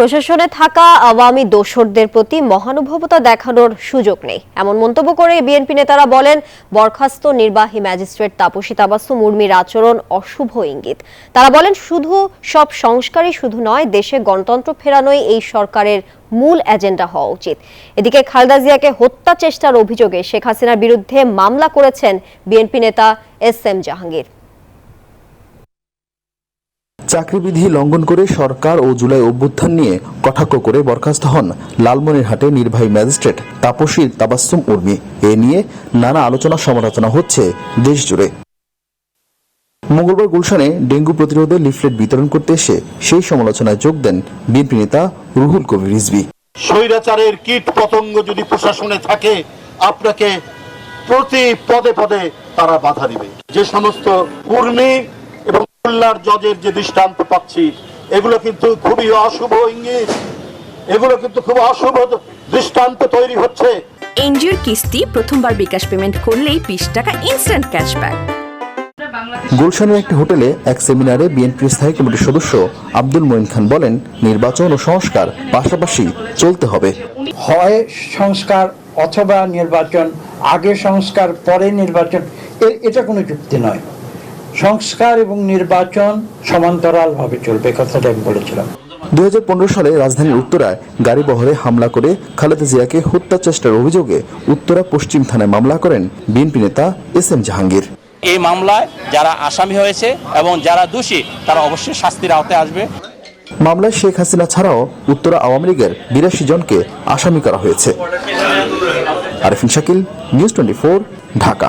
প্রশাসনে থাকা আওয়ামী দোসরদের প্রতি মহানুভবতা দেখানোর সুযোগ নেই। এমন মন্তব্য করে বিএনপি নেতারা বলেন, বরখাস্ত নির্বাহী ম্যাজিস্ট্রেট তাপসী তাবাসুম মুর্মির আচরণ অশুভ ইঙ্গিত। তারা বলেন, শুধু সব সংস্কারই শুধু নয়, দেশে গণতন্ত্র ফেরানোই এই সরকারের মূল এজেন্ডা হওয়া উচিত। এদিকে খালেদা জিয়াকে হত্যা চেষ্টার অভিযোগে শেখ হাসিনার বিরুদ্ধে মামলা করেছেন বিএনপি নেতা এস এম জাহাঙ্গীর। চাকরিবিধি লঙ্ঘন করে সরকার ও জুলাই অভ্যুত্থান নিয়ে কটাক্ষ করে বরখাস্ত হন লালমনিরহাটে নির্বাহী ম্যাজিস্ট্রেট তাপসী তাবাসুম উর্মি। এ নিয়ে নানা আলোচনা সমালোচনা হচ্ছে দেশ জুড়ে মঙ্গলবার গুলশানে ডেঙ্গু প্রতিরোধে লিফলেট বিতরণ করতে এসে সেই সমালোচনায় যোগ দেন বিএনপি নেতা রুহুল কবির রিজভী। স্বৈরাচারের কীট পতঙ্গ যদি প্রশাসনে থাকে, আপনাকে প্রতি পদে পদে তারা বাধা দিবে। যে সমস্ত কর্মী এবং খুলনার জজের যে দৃষ্টান্ত পাচ্ছি এগুলো কিন্তু খুবই অশুভ ইঙ্গিত। এগুলো কিন্তু খুব অশুভ দৃষ্টান্ত তৈরি হচ্ছে। এনজিওর কিস্তি প্রথমবার বিকাশ পেমেন্ট করলেই বিশ টাকা ইনস্ট্যান্ট ক্যাশব্যাক গুলশানের একটি হোটেলে এক সেমিনারে বিএনপির স্থায়ী কমিটির সদস্য আব্দুল মঈন খান বলেন নির্বাচন ও সংস্কার পাশাপাশি চলতে হবে। হয় সংস্কার অথবা নির্বাচন আগে সংস্কার পরে নির্বাচন এটা কোনো যুক্তি নয়। সংস্কার এবং নির্বাচন সমান্তরালভাবে চলবে কথাটা আমি বলেছিলাম। দুই সালে রাজধানীর উত্তরায় গাড়ি বহরে হামলা করে খালেদা জিয়াকে হত্যা চেষ্টার অভিযোগে উত্তরা পশ্চিম থানায় মামলা করেন বিএনপি নেতা এস এম জাহাঙ্গীর। এই মামলায় যারা আসামি হয়েছে এবং যারা দোষী তারা অবশ্যই শাস্তির আওতায় আসবে। মামলায় শেখ হাসিনা ছাড়াও উত্তরা আওয়ামী লীগের বিরাশি জনকে আসামি করা হয়েছে। Arifin Shakil news twenty Dhaka.